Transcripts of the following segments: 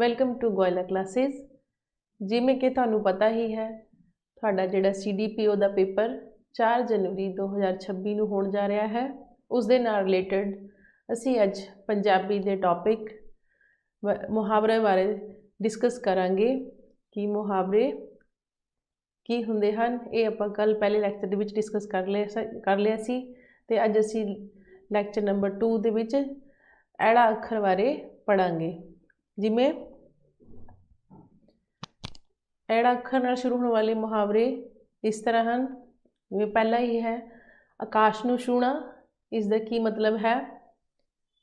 Welcome to ਗੋਇਲਾ classes ਜਿਵੇਂ ਕਿ ਤੁਹਾਨੂੰ ਪਤਾ ਹੀ ਹੈ, ਤੁਹਾਡਾ ਜਿਹੜਾ ਸੀਡੀਪੀਓ ਦਾ ਪੇਪਰ 4 ਜਨਵਰੀ 2026 ਨੂੰ ਹੋਣ ਜਾ ਰਿਹਾ ਹੈ। ਉਸ ਦੇ ਨਾਲ ਰਿਲੇਟਡ ਅਸੀਂ ਅੱਜ ਪੰਜਾਬੀ ਦੇ ਟੌਪਿਕ ਮੁਹਾਵਰੇ ਬਾਰੇ ਡਿਸਕਸ ਕਰਾਂਗੇ। ਕਿ ਮੁਹਾਵਰੇ, ਕੀ ਹੁੰਦੇ ਹਨ, ਇਹ ਆਪਾਂ ਕੱਲ ਪਹਿਲੇ ਲੈਕਚਰ ਦੇ ਵਿੱਚ ਡਿਸਕਸ ਕਰ ਲਿਆ ਸ- ਕਰ ਲਿਆ ਸੀ। ਤੇ ਅੱਜ ਅਸੀਂ ਲੈਕਚਰ ਨੰਬਰ 2 ਦੇ ਵਿੱਚ ਐੜਾ ਅੱਖਰ ਬਾਰੇ ਪੜਾਂਗੇ ਜਿਵੇਂ ਐੜਾ ਅੱਖਰ ਨਾਲ ਸ਼ੁਰੂ ਹੋਣ ਵਾਲੇ ਮੁਹਾਵਰੇ ਇਸ ਤਰ੍ਹਾਂ ਹਨ। ਜਿਵੇਂ ਪਹਿਲਾ ਹੀ ਹੈ, ਆਕਾਸ਼ ਨੂੰ ਛੂਣਾ ਇਸ ਦਾ ਕੀ ਮਤਲਬ ਹੈ?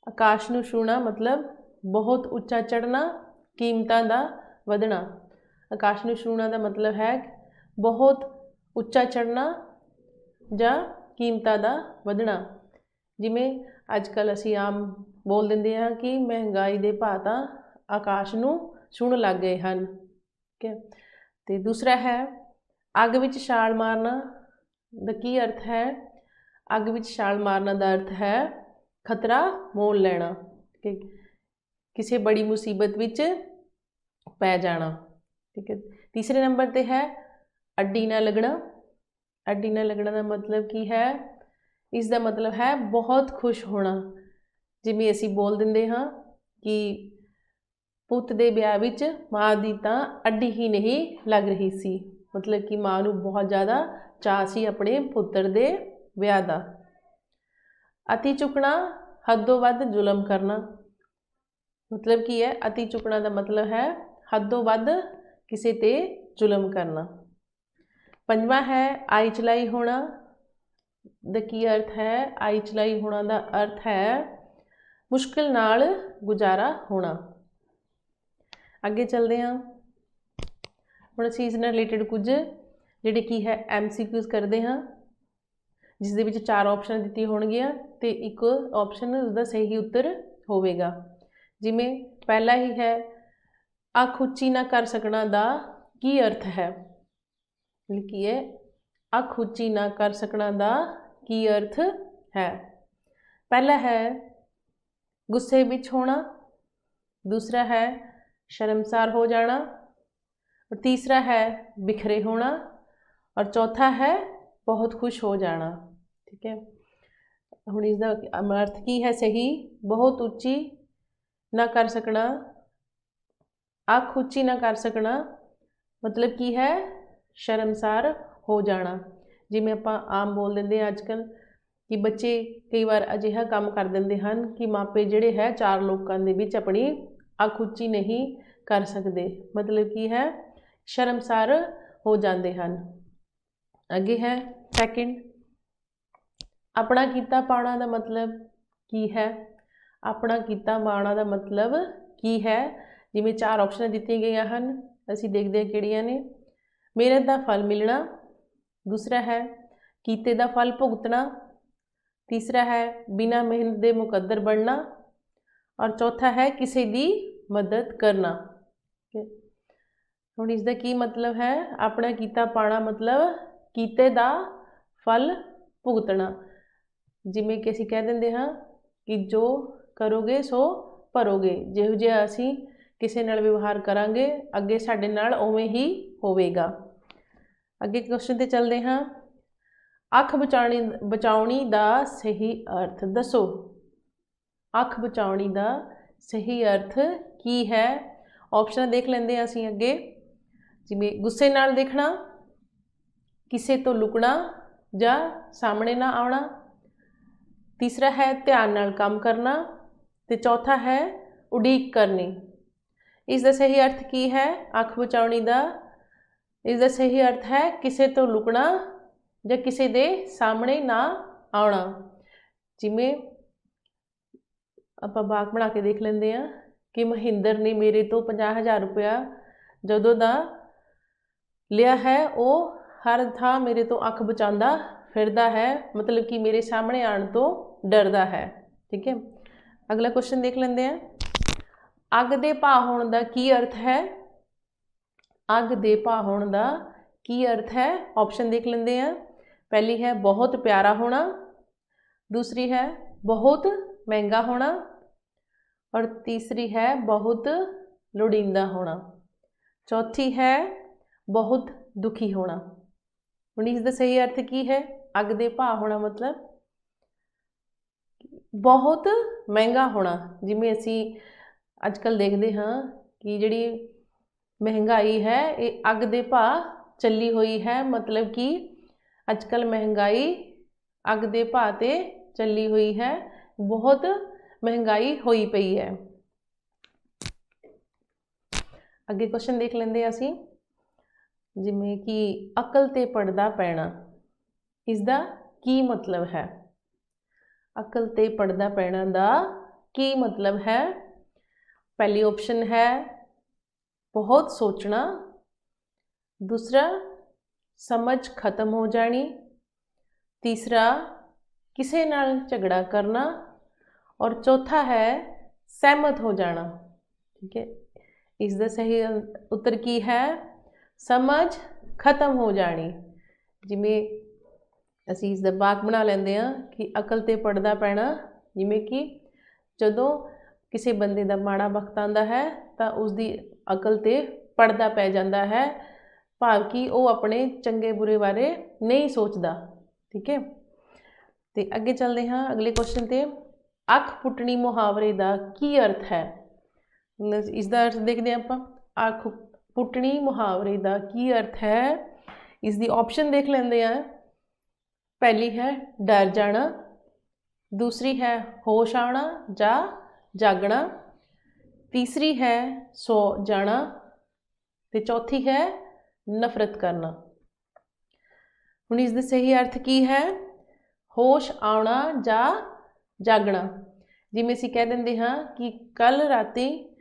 ਆਕਾਸ਼ ਨੂੰ ਛੂਣਾ ਮਤਲਬ ਬਹੁਤ ਉੱਚਾ ਚੜ੍ਹਨਾ, ਕੀਮਤਾਂ ਦਾ ਵਧਣਾ। ਆਕਾਸ਼ ਨੂੰ ਛੂਣਾ ਦਾ ਮਤਲਬ ਹੈ ਬਹੁਤ ਉੱਚਾ ਚੜ੍ਹਨਾ ਜਾਂ ਕੀਮਤਾਂ ਦਾ ਵਧਣਾ। ਜਿਵੇਂ ਅੱਜ ਕੱਲ ਅਸੀਂ ਆਮ ਬੋਲ ਦਿੰਦੇ ਹਾਂ ਕਿ ਮਹਿੰਗਾਈ ਦੇ ਭਾਅ ਤਾਂ ਆਕਾਸ਼ ਨੂੰ ਛੂਣ ਲੱਗ ਗਏ ਹਨ। ਠੀਕ ਹੈ। ਤੇ ਦੂਸਰਾ ਹੈ, ਅੱਗ ਵਿੱਚ ਛਾਲ ਮਾਰਨਾ, ਦਾ ਕੀ ਅਰਥ ਹੈ? ਅੱਗ ਵਿੱਚ ਛਾਲ ਮਾਰਨਾ ਦਾ ਅਰਥ ਹੈ ਖਤਰਾ ਮੋਲ ਲੈਣਾ। ਕਿ ਕਿਸੇ ਬੜੀ ਮੁਸੀਬਤ ਵਿੱਚ ਪੈ ਜਾਣਾ। ਠੀਕ ਹੈ। ਤੀਸਰੇ ਨੰਬਰ ਤੇ ਹੈ, ਅੱਡੀ ਨਾ ਲੱਗਣਾ। ਅੱਡੀ ਨਾ ਲੱਗਣਾ ਦਾ ਮਤਲਬ ਕੀ ਹੈ? ਇਸ ਦਾ ਮਤਲਬ ਹੈ ਬਹੁਤ ਖੁਸ਼ ਹੋਣਾ। ਜਿਵੇਂ ਅਸੀਂ ਬੋਲ ਦਿੰਦੇ ਹਾਂ ਕਿ ਪੁੱਤ ਦੇ ਵਿਆਹ ਵਿੱਚ ਮਾਂ ਦੀ ਤਾਂ ਅੱਡੀ ਹੀ ਨਹੀਂ ਲੱਗ ਰਹੀ ਸੀ। ਮਤਲਬ ਕਿ ਮਾਂ ਨੂੰ ਬਹੁਤ ਜ਼ਿਆਦਾ ਚਾਅ ਸੀ ਆਪਣੇ ਪੁੱਤਰ ਦੇ ਵਿਆਹ ਦਾ। ਅਤੀ ਚੁੱਕਣਾ ਹੱਦੋਂ ਵੱਧ ਜ਼ੁਲਮ ਕਰਨਾ। ਮਤਲਬ ਕੀ ਹੈ, ਅਤੀ ਚੁੱਕਣਾ ਦਾ ਮਤਲਬ ਹੈ ਹੱਦੋਂ ਵੱਧ ਕਿਸੇ ਤੇ ਜ਼ੁਲਮ ਕਰਨਾ। ਪੰਜਵਾਂ ਹੈ ਆਈ ਚਲਾਈ ਹੋਣਾ। ਦਾ ਕੀ ਅਰਥ ਹੈ? ਆਈ ਚਲਾਈ ਹੋਣਾ ਦਾ ਅਰਥ ਹੈ ਮੁਸ਼ਕਿਲ ਨਾਲ ਗੁਜ਼ਾਰਾ ਹੋਣਾ। ਅੱਗੇ ਚੱਲਦੇ ਹਾਂ। ਹੁਣ ਅਸੀਂ ਇਸ ਨਾਲ ਰਿਲੇਟਡ ਕੁਝ, ਜਿਹੜੇ ਕੀ ਹੈ ਐਮਸੀਕਿਊਜ਼ ਕਰਦੇ ਹਾਂ ਜਿਸ ਦੇ ਵਿੱਚ ਚਾਰ ਆਪਸ਼ਨ ਦਿੱਤੀਆਂ ਹੋਣਗੀਆਂ ਤੇ ਇੱਕ ਆਪਸ਼ਨ ਉਸਦਾ ਸਹੀ ਉੱਤਰ ਹੋਵੇਗਾ। ਜਿਵੇਂ ਪਹਿਲਾ ਹੀ ਹੈ, ਅੱਖ ਉੱਚੀ ਨਾ ਕਰ ਸਕਣਾ ਦਾ ਕੀ ਅਰਥ ਹੈ? ਲਿਖੀਏ ਅੱਖ ਉੱਚੀ ਨਾ ਕਰ ਸਕਣਾ ਦਾ ਕੀ ਅਰਥ ਹੈ? ਪਹਿਲਾ ਹੈ, ਗੁੱਸੇ ਵਿੱਚ ਹੋਣਾ, ਦੂਸਰਾ ਹੈ ਸ਼ਰਮਸਾਰ ਹੋ ਜਾਣਾ और तीसरा है बिखरे होना और चौथा है बहुत खुश हो जाना ठीक है ਹੁਣ ਇਸ ਦਾ ਅਰਥ ਕੀ ਹੈ ਸਹੀ ਬਹੁਤ ਉੱਚੀ ਨਾ ਕਰ ਸਕਣਾ ਅੱਖ ਉੱਚੀ ਨਾ ਕਰ ਸਕਣਾ ਮਤਲਬ ਕੀ ਹੈ ਸ਼ਰਮਸਾਰ ਹੋ ਜਾਣਾ ਜਿਵੇਂ ਆਪਾਂ ਆਮ ਬੋਲ ਦਿੰਦੇ ਹਾਂ ਅੱਜ ਕੱਲ੍ਹ ਕਿ ਬੱਚੇ ਕਈ ਵਾਰ ਅਜਿਹਾ ਕੰਮ ਕਰ ਦਿੰਦੇ ਹਨ ਕਿ ਮਾਪੇ ਜਿਹੜੇ ਹੈ ਚਾਰ ਲੋਕਾਂ ਦੇ ਵਿੱਚ ਆਪਣੀ ਅੱਖ ਉੱਚੀ ਨਹੀਂ ਕਰ ਸਕਦੇ। ਮਤਲਬ ਕੀ ਹੈ, ਸ਼ਰਮਸਾਰ ਹੋ ਜਾਂਦੇ ਹਨ। ਅੱਗੇ ਹੈ ਸੈਕਿੰਡ ਆਪਣਾ ਕੀਤਾ ਪਾਉਣਾ ਦਾ ਮਤਲਬ ਕੀ ਹੈ? ਆਪਣਾ ਕੀਤਾ ਪਾਉਣਾ ਦਾ ਮਤਲਬ ਕੀ ਹੈ? ਜਿਵੇਂ ਚਾਰ ਆਪਸ਼ਨਾਂ ਦਿੱਤੀਆਂ ਗਈਆਂ ਹਨ, ਅਸੀਂ ਦੇਖਦੇ ਹਾਂ ਕਿਹੜੀਆਂ ਨੇ। ਮਿਹਨਤ ਦਾ ਫਲ ਮਿਲਣਾ, ਦੂਸਰਾ ਹੈ, ਕੀਤੇ ਦਾ ਫਲ ਭੁਗਤਣਾ, ਤੀਸਰਾ ਹੈ, ਬਿਨਾਂ ਮਿਹਨਤ ਦੇ ਮੁਕੱਦਰ ਬਣਨਾ ਔਰ ਚੌਥਾ ਹੈ ਕਿਸੇ ਦੀ ਮਦਦ ਕਰਨਾ। ਹੁਣ ਇਸ ਦਾ ਕੀ ਮਤਲਬ ਹੈ? ਆਪਣਾ ਕੀਤਾ ਪਾਣਾ ਮਤਲਬ ਕੀਤੇ ਦਾ ਫਲ ਭੁਗਤਣਾ। ਜਿਵੇਂ ਕਿ ਅਸੀਂ ਕਹਿ ਦਿੰਦੇ ਹਾਂ ਕਿ ਜੋ ਕਰੋਗੇ, ਸੋ ਭਰੋਗੇ। ਜਿਹੋ ਜਿਹਾ ਅਸੀਂ ਕਿਸੇ ਨਾਲ ਵਿਵਹਾਰ ਕਰਾਂਗੇ, ਅੱਗੇ ਸਾਡੇ ਨਾਲ ਉਵੇਂ ਹੀ ਹੋਵੇਗਾ। ਅੱਗੇ ਕੁਐਸਚਨ ਤੇ ਚੱਲਦੇ ਹਾਂ। ਅੱਖ ਬਚਾਉਣੀ ਬਚਾਉਣੀ ਦਾ ਸਹੀ ਅਰਥ ਦੱਸੋ। ਅੱਖ ਬਚਾਉਣੀ ਦਾ ਸਹੀ ਅਰਥ ਕੀ ਹੈ? ਆਪਸ਼ਨ ਦੇਖ ਲੈਂਦੇ ਹਾਂ ਅਸੀਂ ਅੱਗੇ। ਜਿਵੇਂ ਗੁੱਸੇ ਨਾਲ ਦੇਖਣਾ, ਕਿਸੇ ਤੋਂ ਲੁਕਣਾ ਜਾਂ ਸਾਹਮਣੇ ਨਾ ਆਉਣਾ। ਤੀਸਰਾ ਹੈ ਧਿਆਨ ਨਾਲ ਕੰਮ ਕਰਨਾ ਤੇ ਚੌਥਾ ਹੈ ਉਡੀਕ ਕਰਨੀ। ਇਸ ਦਾ ਸਹੀ ਅਰਥ ਕੀ ਹੈ? ਅੱਖ ਬਚਾਉਣੀ ਦਾ। ਇਸ ਦਾ ਸਹੀ ਅਰਥ ਹੈ ਕਿਸੇ ਤੋਂ ਲੁਕਣਾ ਜਾਂ ਕਿਸੇ ਦੇ ਸਾਹਮਣੇ ਨਾ ਆਉਣਾ। ਜਿਵੇਂ ਆਪਾਂ ਬਾਗ ਬਣਾ ਕੇ ਦੇਖ ਲੈਂਦੇ ਆ ਕਿ ਮਹਿੰਦਰ ਨੇ ਮੇਰੇ ਤੋਂ 50000 ਰੁਪਇਆ ਜਦੋਂ ਦਾ ਲਿਆ ਹੈ, ਉਹ ਹਰ ਥਾਂ ਮੇਰੇ ਤੋਂ ਅੱਖ ਬਚਾਉਂਦਾ ਫਿਰਦਾ ਹੈ, ਮਤਲਬ ਕਿ ਮੇਰੇ ਸਾਹਮਣੇ ਆਉਣ ਤੋਂ ਡਰਦਾ ਹੈ। ਠੀਕ ਹੈ? ਅਗਲਾ ਕੁਐਸਚਨ ਦੇਖ ਲੈਂਦੇ ਆ ਅੱਗ ਦੇ ਭਾਅ ਹੋਣ ਦਾ ਕੀ ਅਰਥ ਹੈ? ਅੱਗ ਦੇ ਭਾਅ ਹੋਣ ਦਾ ਕੀ ਅਰਥ ਹੈ? ਆਪਸ਼ਨ ਦੇਖ ਲੈਂਦੇ ਆ ਪਹਿਲੀ ਹੈ, ਬਹੁਤ ਪਿਆਰਾ ਹੋਣਾ। ਦੂਸਰੀ ਹੈ, ਬਹੁਤ ਮਹਿੰਗਾ ਹੋਣਾ ਔਰ ਤੀਸਰੀ ਹੈ ਬਹੁਤ ਲੋੜੀਂਦਾ ਹੋਣਾ। ਚੌਥੀ ਹੈ ਬਹੁਤ ਦੁਖੀ ਹੋਣਾ। ਹੁਣ ਇਸ ਦਾ ਸਹੀ ਅਰਥ ਕੀ ਹੈ? ਅੱਗ ਦੇ ਭਾਅ ਹੋਣਾ ਮਤਲਬ ਬਹੁਤ ਮਹਿੰਗਾ ਹੋਣਾ। ਜਿਵੇਂ ਅਸੀਂ ਅੱਜ ਕੱਲ ਦੇਖਦੇ ਹਾਂ ਕਿ ਜਿਹੜੀ ਮਹਿੰਗਾਈ ਹੈ, ਇਹ ਅੱਗ ਦੇ ਭਾਅ ਚੱਲੀ ਹੋਈ ਹੈ। ਮਤਲਬ ਕਿ ਅੱਜ ਕੱਲ ਮਹਿੰਗਾਈ ਅੱਗ ਦੇ ਭਾਅ ਤੇ ਚੱਲੀ ਹੋਈ ਹੈ। ਬਹੁਤ ਮਹਿੰਗਾਈ ਹੋਈ ਪਈ ਹੈ। ਅੱਗੇ ਕੁਐਸਚਨ ਦੇਖ ਲੈਂਦੇ ਹਾਂ ਅਸੀਂ। ਜਿਵੇਂ ਕਿ ਅਕਲ ਤੇ ਪੜਦਾ ਪੈਣਾ ਇਸ ਦਾ ਕੀ ਮਤਲਬ ਹੈ? ਅਕਲ ਤੇ ਪੜਦਾ ਪੈਣਾ ਦਾ ਕੀ ਮਤਲਬ ਹੈ? ਪਹਿਲੀ ਆਪਸ਼ਨ ਹੈ ਬਹੁਤ ਸੋਚਣਾ। ਦੂਸਰਾ, ਸਮਝ ਖਤਮ ਹੋ ਜਾਣੀ। ਤੀਸਰਾ, ਕਿਸੇ ਨਾਲ ਝਗੜਾ ਕਰਨਾ। ਔਰ ਚੌਥਾ ਹੈ ਸਹਿਮਤ ਹੋ ਜਾਣਾ। ਠੀਕ ਹੈ? ਇਸ ਦਾ ਸਹੀ ਉੱਤਰ ਕੀ ਹੈ? ਸਮਝ ਖਤਮ ਹੋ ਜਾਣੀ। ਜਿਵੇਂ ਅਸੀਂ ਇਸ ਦਾ ਵਾਕ ਬਣਾ ਲੈਂਦੇ ਹਾਂ ਕਿ ਅਕਲ ਤੇ ਪੜਦਾ ਪੈਣਾ। ਜਿਵੇਂ ਕਿ ਜਦੋਂ ਕਿਸੇ ਬੰਦੇ ਦਾ ਮਾੜਾ ਵਕਤ ਆਉਂਦਾ ਹੈ ਤਾਂ ਉਸ ਦੀ ਅਕਲ ਤੇ ਪੜਦਾ ਪੈ ਜਾਂਦਾ ਹੈ ਭਾਵ ਕਿ ਉਹ ਆਪਣੇ ਚੰਗੇ ਬੁਰੇ ਬਾਰੇ ਨਹੀਂ ਸੋਚਦਾ। ਠੀਕ ਹੈ? ਤੇ ਅੱਗੇ ਚੱਲਦੇ ਹਾਂ ਅਗਲੇ ਕੁਐਸਚਨ ਤੇ। ਅੱਖ ਪੁੱਟਣੀ ਮੁਹਾਵਰੇ ਦਾ ਕੀ ਅਰਥ ਹੈ? ਇਸ ਦਾ ਅਰਥ ਦੇਖਦੇ ਹਾਂ ਆਪਾਂ। ਅੱਖ ਪੁੱਟਣੀ ਮੁਹਾਵਰੇ ਦਾ ਕੀ ਅਰਥ ਹੈ? ਇਸ ਦੀ ਆਪਸ਼ਨ ਦੇਖ ਲੈਂਦੇ ਆ ਪਹਿਲੀ ਹੈ, ਡਰ ਜਾਣਾ। ਦੂਸਰੀ ਹੈ, ਹੋਸ਼ ਆਉਣਾ ਜਾਂ ਜਾਗਣਾ। ਤੀਸਰੀ ਹੈ, ਸੋ ਜਾਣਾ। ਤੇ ਚੌਥੀ ਹੈ, ਨਫ਼ਰਤ ਕਰਨਾ। ਹੁਣ ਇਸ ਦਾ ਸਹੀ ਅਰਥ ਕੀ ਹੈ? ਹੋਸ਼ ਆਉਣਾ ਜਾਂ ਜਾਗਣਾ। ਜਿਵੇਂ ਅਸੀਂ ਕਹਿ ਦਿੰਦੇ ਹਾਂ ਕਿ ਕੱਲ ਰਾਤੀ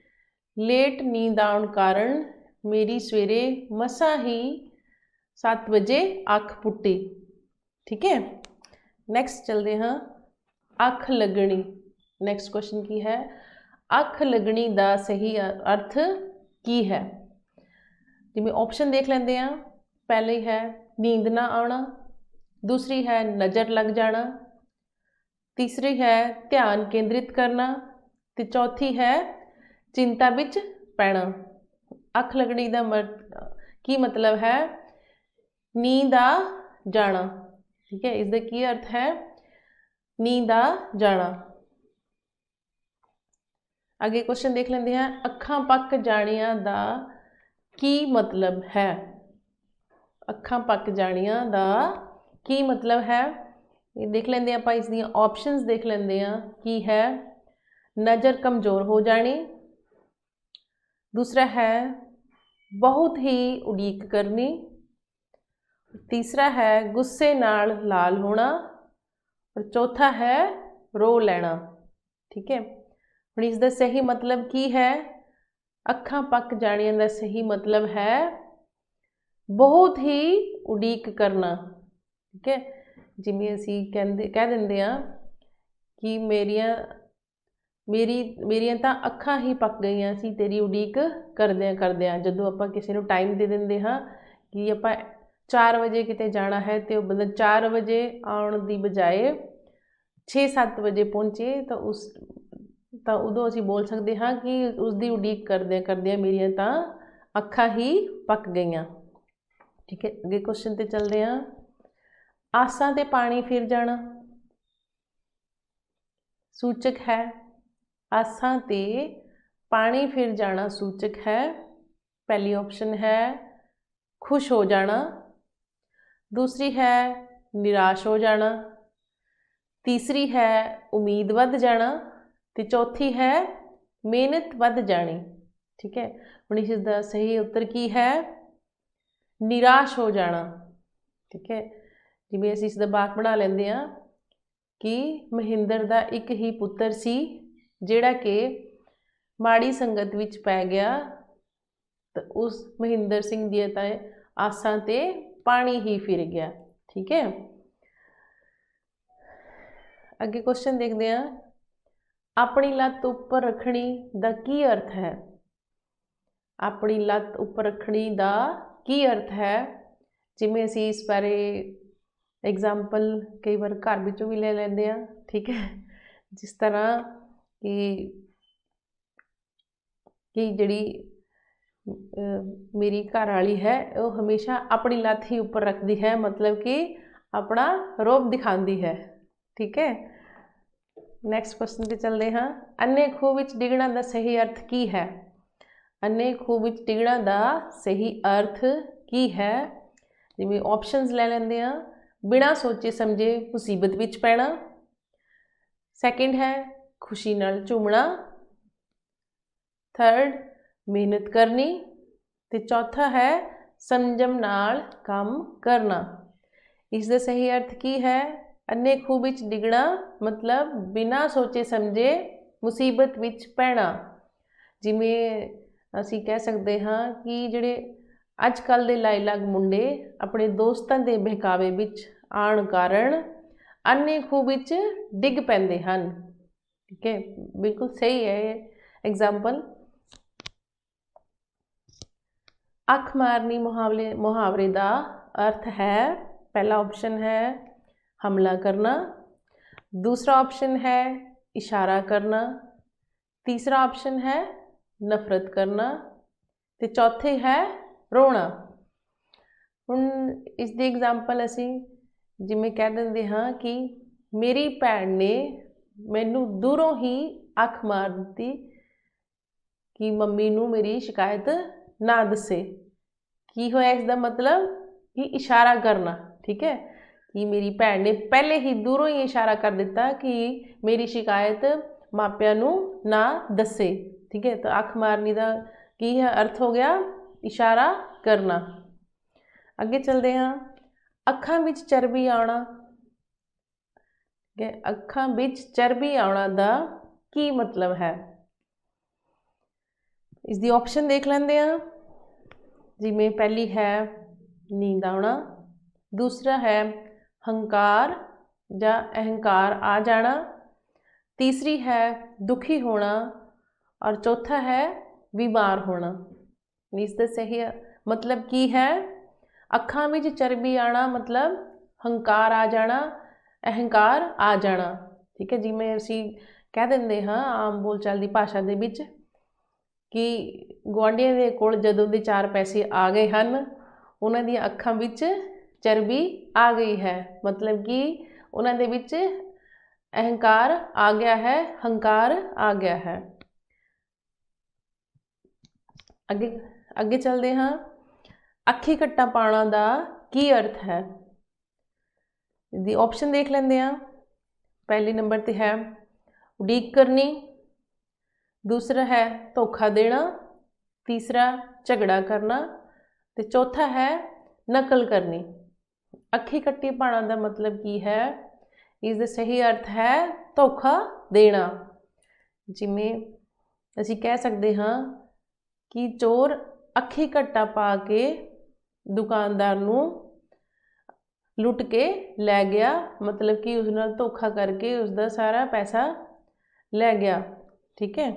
ਲੇਟ ਨੀਂਦ ਆਉਣ ਕਾਰਨ ਮੇਰੀ ਸਵੇਰੇ ਮਸਾ ਹੀ 7 ਵਜੇ ਅੱਖ ਪੁੱਟੀ। ਠੀਕ ਹੈ? ਨੈਕਸਟ ਚਲਦੇ ਹਾਂ। ਅੱਖ ਲੱਗਣੀ। ਨੈਕਸਟ ਕੁਐਸਚਨ ਕੀ ਹੈ? ਅੱਖ ਲੱਗਣੀ ਦਾ ਸਹੀ ਅਰਥ ਕੀ ਹੈ? ਜਿਵੇਂ ਆਪਸ਼ਨ ਦੇਖ ਲੈਂਦੇ ਆ ਪਹਿਲੀ ਹੈ ਨੀਂਦ ਨਾ ਆਉਣਾ। ਦੂਸਰੀ ਹੈ ਨਜ਼ਰ ਲੱਗ ਜਾਣਾ। ਤੀਸਰੀ ਹੈ ਧਿਆਨ ਕੇਂਦਰਿਤ ਕਰਨਾ ਤੇ ਚੌਥੀ ਹੈ ਚਿੰਤਾ ਵਿੱਚ ਪੈਣਾ। ਅੱਖ ਲੱਗਣੀ ਦਾ ਕੀ ਮਤਲਬ ਹੈ? ਨੀਂਦ ਆ ਜਾਣਾ। ਠੀਕ ਹੈ ਇਸ ਦਾ ਕੀ ਅਰਥ ਹੈ? ਨੀਂਦ ਆ ਜਾਣਾ। ਅੱਗੇ ਕੁਐਸਚਨ ਦੇਖ ਲੈਂਦੇ ਹਾਂ। ਅੱਖਾਂ ਪੱਕ ਜਾਣੀਆਂ ਦਾ ਕੀ ਮਤਲਬ ਹੈ? ਅੱਖਾਂ ਪੱਕ ਜਾਣੀਆਂ ਦਾ ਕੀ ਮਤਲਬ ਹੈ? ਇਹ ਦੇਖ ਲੈਂਦੇ ਆਪਾਂ ਇਸ ਦੀਆਂ ਆਪਸ਼ਨਸ ਦੇਖ ਲੈਂਦੇ ਆ ਕੀ ਹੈ। ਨਜ਼ਰ ਕਮਜ਼ੋਰ ਹੋ ਜਾਣੀ। ਦੂਸਰਾ ਹੈ, ਬਹੁਤ ਹੀ ਉਡੀਕ ਕਰਨੀ। ਤੀਸਰਾ ਹੈ, ਗੁੱਸੇ ਨਾਲ ਲਾਲ ਹੋਣਾ। ਔਰ ਚੌਥਾ ਹੈ, ਰੋ ਲੈਣਾ। ਠੀਕ ਹੈ? ਹੁਣ ਇਸ ਦਾ ਸਹੀ ਮਤਲਬ ਕੀ ਹੈ? ਅੱਖਾਂ ਪੱਕ ਜਾਣੀਆਂ ਦਾ ਸਹੀ ਮਤਲਬ ਹੈ, ਬਹੁਤ ਹੀ ਉਡੀਕ ਕਰਨਾ। ਠੀਕ ਹੈ? ਜਿਵੇਂ ਅਸੀਂ ਕਹਿੰਦੇ, ਕਹਿ ਦਿੰਦੇ ਆ ਕਿ ਮੇਰੀਆਂ, ਮੇਰੀ, ਮੇਰੀਆਂ ਤਾਂ ਅੱਖਾਂ ਹੀ ਪੱਕ ਗਈਆਂ ਸੀ, ਤੇਰੀ ਉਡੀਕ ਕਰਦਿਆਂ ਕਰਦਿਆਂ। ਜਦੋਂ ਆਪਾਂ ਕਿਸੇ ਨੂੰ ਟਾਈਮ ਦੇ ਦਿੰਦੇ ਹਾਂ ਕਿ ਆਪਾਂ 4 ਵਜੇ ਕਿਤੇ ਜਾਣਾ ਹੈ ਤੇ ਉਹ ਬੰਦਾ 4 ਵਜੇ ਆਉਣ ਦੀ ਬਜਾਏ 6-7 ਵਜੇ ਪਹੁੰਚੇ, ਤਾਂ ਉਸ, ਤਾਂ ਉਦੋਂ ਅਸੀਂ ਬੋਲ ਸਕਦੇ ਹਾਂ ਕਿ ਉਸ ਦੀ ਉਡੀਕ ਕਰਦਿਆਂ ਕਰਦਿਆਂ ਮੇਰੀਆਂ ਤਾਂ ਅੱਖਾਂ ਹੀ ਪੱਕ ਗਈਆਂ। ਠੀਕ ਹੈ, ਅੱਗੇ ਕੁਐਸਚਨ ਤੇ ਚੱਲਦੇ ਹਾਂ। ਆਸਾਂ ਤੇ ਪਾਣੀ ਫਿਰ ਜਾਣਾ। ਸੂਚਕ ਹੈ, ਆਸਾਂ ਤੇ ਪਾਣੀ ਫਿਰ ਜਾਣਾ ਸੂਚਕ ਹੈ। ਪਹਿਲੀ ਆਪਸ਼ਨ ਹੈ, ਖੁਸ਼ ਹੋ ਜਾਣਾ। ਦੂਸਰੀ ਹੈ, ਨਿਰਾਸ਼ ਹੋ ਜਾਣਾ। ਤੀਸਰੀ ਹੈ, ਉਮੀਦ ਵੱਧ ਜਾਣਾ। ਤੇ ਚੌਥੀ ਹੈ, ਮਿਹਨਤ ਵੱਧ ਜਾਣੀ। ਠੀਕ ਹੈ, ਹੁਣ ਇਸ ਦਾ ਸਹੀ ਉੱਤਰ ਕੀ ਹੈ? ਨਿਰਾਸ਼ ਹੋ ਜਾਣਾ। ਠੀਕ ਹੈ ਜਿਵੇਂ ਅਸੀਂ ਇਸ ਦਾ ਬਾਕ ਬਣਾ ਲੈਂਦੇ ਆ ਕਿ ਮਹਿੰਦਰ ਦਾ ਇੱਕ ਹੀ ਪੁੱਤਰ ਸੀ, ਜਿਹੜਾ ਕਿ ਮਾੜੀ ਸੰਗਤ ਵਿੱਚ ਪੈ ਗਿਆ ਤਾਂ ਉਸ ਮਹਿੰਦਰ ਸਿੰਘ ਦੀ ਤਾਂ ਆਸਾਂ ਤੇ ਪਾਣੀ ਹੀ ਫਿਰ ਗਿਆ, ਠੀਕ ਹੈ? ਅੱਗੇ ਕੁਐਸਚਨ ਦੇਖਦੇ ਆ ਆਪਣੀ ਲੱਤ ਉੱਪਰ ਰੱਖਣੀ ਦਾ ਕੀ ਅਰਥ ਹੈ? ਆਪਣੀ ਲੱਤ ਉੱਪਰ ਰੱਖਣੀ ਦਾ ਕੀ ਅਰਥ ਹੈ? ਜਿਵੇਂ ਅਸੀਂ ਇਸ ਬਾਰੇ ਐਗਜ਼ਾਮਪਲ ਕਈ ਵਾਰ ਘਰ ਵਿੱਚੋਂ ਵੀ ਲੈ ਲੈਂਦੇ ਆ ਠੀਕ ਹੈ। ਜਿਸ ਤਰ੍ਹਾਂ ਕਿ ਕਿ ਜਿਹੜੀ ਮੇਰੀ ਘਰ ਵਾਲੀ ਹੈ, ਉਹ ਹਮੇਸ਼ਾ ਆਪਣੀ ਲੱਤ ਹੀ ਉੱਪਰ ਰੱਖਦੀ ਹੈ, ਮਤਲਬ ਕਿ ਆਪਣਾ ਰੋਬ ਦਿਖਾਉਂਦੀ ਹੈ, ਠੀਕ ਹੈ। ਨੈਕਸਟ ਕੁਐਸਚਨ ਤੇ ਚੱਲਦੇ ਹਾਂ। ਅੰਨੇ ਖੂਹ ਵਿੱਚ ਡਿੱਗਣਾ ਦਾ ਸਹੀ ਅਰਥ ਕੀ ਹੈ? ਅੰਨੇ ਖੂਹ ਵਿੱਚ ਡਿੱਗਣਾ ਦਾ ਸਹੀ ਅਰਥ ਕੀ ਹੈ? ਜਿਵੇਂ ਆਪਸ਼ਨਸ ਲੈ ਲੈਂਦੇ ਆ ਬਿਨਾਂ ਸੋਚੇ ਸਮਝੇ ਮੁਸੀਬਤ ਵਿੱਚ ਪੈਣਾ। ਸੈਕਿੰਡ ਹੈ ਖੁਸ਼ੀ ਨਾਲ ਝੂਮਣਾ। ਥਰਡ ਮਿਹਨਤ ਕਰਨੀ। ਤੇ ਚੌਥਾ ਹੈ ਸੰਜਮ ਨਾਲ ਕੰਮ ਕਰਨਾ। ਇਸ ਦਾ ਸਹੀ ਅਰਥ ਕੀ ਹੈ? ਅੰਨੇ ਖੂਹ ਵਿੱਚ ਡਿੱਗਣਾ ਮਤਲਬ ਬਿਨਾਂ ਸੋਚੇ ਸਮਝੇ ਮੁਸੀਬਤ ਵਿੱਚ ਪੈਣਾ। ਜਿਵੇਂ ਅਸੀਂ ਕਹਿ ਸਕਦੇ ਹਾਂ ਕਿ ਜਿਹੜੇ ਅੱਜ ਕੱਲ ਦੇ ਲਾਇਲਾਗ ਮੁੰਡੇ ਆਪਣੇ ਦੋਸਤਾਂ ਦੇ ਬਹਿਕਾਵੇ ਵਿੱਚ ਆਉਣ ਕਾਰਨ ਅੰਨੇ ਖੂਹ ਵਿੱਚ ਡਿੱਗ ਪੈਂਦੇ ਹਨ। ਠੀਕ ਹੈ, ਬਿਲਕੁਲ ਸਹੀ ਹੈ ਇਹ ਐਗਜ਼ਾਮਪਲ ਅੱਖ ਮਾਰਨੀ ਮੁਹਾਵਲੇ, ਮੁਹਾਵਰੇ ਦਾ ਅਰਥ ਹੈ, ਪਹਿਲਾ ਆਪਸ਼ਨ ਹੈ ਹਮਲਾ ਕਰਨਾ, ਦੂਸਰਾ ਆਪਸ਼ਨ ਹੈ ਇਸ਼ਾਰਾ ਕਰਨਾ, ਤੀਸਰਾ ਆਪਸ਼ਨ ਹੈ ਨਫ਼ਰਤ ਕਰਨਾ ਤੇ ਚੌਥੇ ਹੈ ਰੋਣਾ। ਹੁਣ ਇਸ ਦੀ ਐਗਜ਼ਾਮਪਲ ਅਸੀਂ ਜਿਵੇਂ ਕਹਿ ਦਿੰਦੇ ਹਾਂ ਕਿ ਮੇਰੀ ਭੈਣ ਨੇ ਮੈਨੂੰ ਦੂਰੋਂ ਹੀ ਅੱਖ ਮਾਰ ਦਿੱਤੀ ਕਿ ਮੰਮੀ ਨੂੰ ਮੇਰੀ ਸ਼ਿਕਾਇਤ ਨਾ ਦੱਸੇ। ਕੀ ਹੋਇਆ ਇਸ ਦਾ ਮਤਲਬ? ਕਿ ਇਸ਼ਾਰਾ ਕਰਨਾ, ਠੀਕ ਹੈ? ਕਿ ਮੇਰੀ ਭੈਣ ਨੇ ਪਹਿਲੇ ਹੀ ਦੂਰੋਂ ਹੀ ਇਸ਼ਾਰਾ ਕਰ ਦਿੱਤਾ ਕਿ ਮੇਰੀ ਸ਼ਿਕਾਇਤ ਮਾਪਿਆਂ ਨੂੰ ਨਾ ਦੱਸੇ, ਠੀਕ ਹੈ? ਤਾਂ ਅੱਖ ਮਾਰਨੀ ਦਾ ਕੀ ਹੈ ਅਰਥ ਹੋ ਗਿਆ? ਇਸ਼ਾਰਾ ਕਰਨਾ। ਅੱਗੇ ਚਲਦੇ ਹਾਂ। ਅੱਖਾਂ ਵਿੱਚ ਚਰਬੀ ਆਉਣਾ। ਠੀਕ ਅੱਖਾਂ ਵਿੱਚ ਚਰਬੀ ਆਉਣਾ ਦਾ ਕੀ ਮਤਲਬ ਹੈ? ਇਸ ਦੀ ਆਪਸ਼ਨ ਦੇਖ ਲੈਂਦੇ ਹਾਂ। ਜਿਵੇਂ ਪਹਿਲੀ ਹੈ ਨੀਂਦ ਆਉਣਾ। ਦੂਸਰਾ ਹੈ ਹੰਕਾਰ ਜਾਂ ਅਹੰਕਾਰ ਆ ਜਾਣਾ। ਤੀਸਰੀ ਹੈ ਦੁਖੀ ਹੋਣਾ। ਔਰ ਚੌਥਾ ਹੈ ਬਿਮਾਰ ਹੋਣਾ। ਇਸ ਦਾ ਸਹੀ ਮਤਲਬ ਕੀ ਹੈ? ਅੱਖਾਂ ਵਿੱਚ ਚਰਬੀ ਆਣਾ ਮਤਲਬ ਹੰਕਾਰ ਆ ਜਾਣਾ, ਅਹੰਕਾਰ ਆ ਜਾਣਾ। ਠੀਕ ਹੈ, ਜਿਵੇਂ ਅਸੀਂ ਕਹਿ ਦਿੰਦੇ ਹਾਂ ਆਮ ਬੋਲਚਾਲ ਦੀ ਭਾਸ਼ਾ ਦੇ ਵਿੱਚ ਕਿ ਗੁਆਂਢੀਆਂ ਦੇ ਕੋਲ ਜਦੋਂ ਦੇ ਚਾਰ ਪੈਸੇ ਆ ਗਏ ਹਨ, ਉਹਨਾਂ ਦੀਆਂ ਅੱਖਾਂ ਵਿੱਚ ਚਰਬੀ ਆ ਗਈ ਹੈ। ਮਤਲਬ ਕਿ ਉਹਨਾਂ ਦੇ ਵਿੱਚ ਅਹੰਕਾਰ ਆ ਗਿਆ ਹੈ, ਹੰਕਾਰ ਆ ਗਿਆ ਹੈ। ਅੱਗੇ ਅੱਗੇ ਚੱਲਦੇ ਹਾਂ। ਅੱਖੀ ਕੱਟਾ ਪਾਣਾ ਦਾ ਕੀ ਅਰਥ ਹੈ? ਦੀ ਆਪਸ਼ਨ ਦੇਖ ਲੈਂਦੇ ਹਾਂ। ਪਹਿਲੇ ਨੰਬਰ ਤੇ ਹੈ, ਉਡੀਕ ਕਰਨੀ। ਦੂਸਰਾ ਹੈ, ਧੋਖਾ ਦੇਣਾ। ਤੀਸਰਾ, ਝਗੜਾ ਕਰਨਾ। ਤੇ ਚੌਥਾ ਹੈ, ਨਕਲ ਕਰਨੀ। ਅੱਖੀ ਕੱਟੀ ਪਾਣਾ ਦਾ ਮਤਲਬ ਕੀ ਹੈ? ਇਸ ਦਾ ਸਹੀ ਅਰਥ ਹੈ, ਧੋਖਾ ਦੇਣਾ। ਜਿਵੇਂ ਅਸੀਂ ਕਹਿ ਸਕਦੇ ਹਾਂ ਕਿ ਚੋਰ ਅੱਖੀ ਘੱਟਾ ਪਾ ਕੇ ਦੁਕਾਨਦਾਰ ਨੂੰ ਲੁੱਟ ਕੇ ਲੈ ਗਿਆ। ਮਤਲਬ ਕਿ ਉਸ ਨਾਲ ਧੋਖਾ ਕਰਕੇ ਉਸ ਦਾ ਸਾਰਾ ਪੈਸਾ ਲੈ ਗਿਆ। ਠੀਕ ਹੈ?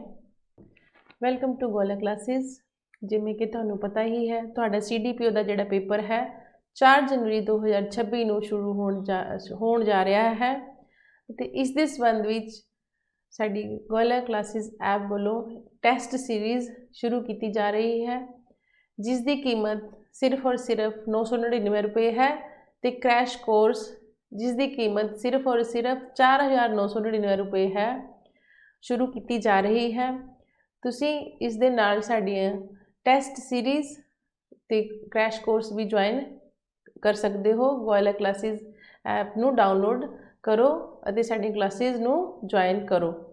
ਵੈਲਕਮ ਟੂ ਗੋਲਾ ਕਲਾਸਿਸ ਜਿਵੇਂ ਕਿ ਤੁਹਾਨੂੰ ਪਤਾ ਹੀ ਹੈ, ਤੁਹਾਡਾ ਸੀਡੀਪੀਓ ਦਾ ਜਿਹੜਾ ਪੇਪਰ ਹੈ 4 ਜਨਵਰੀ 2026 ਨੂੰ ਸ਼ੁਰੂ ਹੋਣ ਜਾ ਹੋਣ ਜਾ ਰਿਹਾ ਹੈ। ਤੇ ਇਸ ਦੇ ਸੰਬੰਧ ਵਿੱਚ ਸਾਡੀ ਗੋਲਾ ਕਲਾਸਿਸ ਐਪ ਵੱਲੋਂ ਟੈਸਟ ਸੀਰੀਜ਼ ਸ਼ੁਰੂ ਕੀਤੀ ਜਾ ਰਹੀ ਹੈ। ਜਿਸ ਦੀ ਕੀਮਤ ਸਿਰਫ ਔਰ ਸਿਰਫ 999 ਰੁਪਏ ਹੈ ਤੇ ਕ੍ਰੈਸ਼ ਕੋਰਸ ਜਿਸ ਦੀ ਕੀਮਤ ਸਿਰਫ ਔਰ ਸਿਰਫ 4999 ਰੁਪਏ ਹੈ, ਸ਼ੁਰੂ ਕੀਤੀ ਜਾ ਰਹੀ ਹੈ। ਤੁਸੀਂ ਇਸ ਦੇ ਨਾਲ ਸਾਡੀਆਂ ਟੈਸਟ ਸੀਰੀਜ਼ ਤੇ ਕ੍ਰੈਸ਼ ਕੋਰਸ ਵੀ ਜੁਆਇਨ ਕਰ ਸਕਦੇ ਹੋ। ਗੋਇਲਾ ਕਲਾਸਿਸ ਐਪ ਨੂੰ ਡਾਊਨਲੋਡ ਕਰੋ ਅਤੇ ਸਾਡੀ ਕਲਾਸਿਸ ਨੂੰ ਜੁਆਇਨ ਕਰੋ।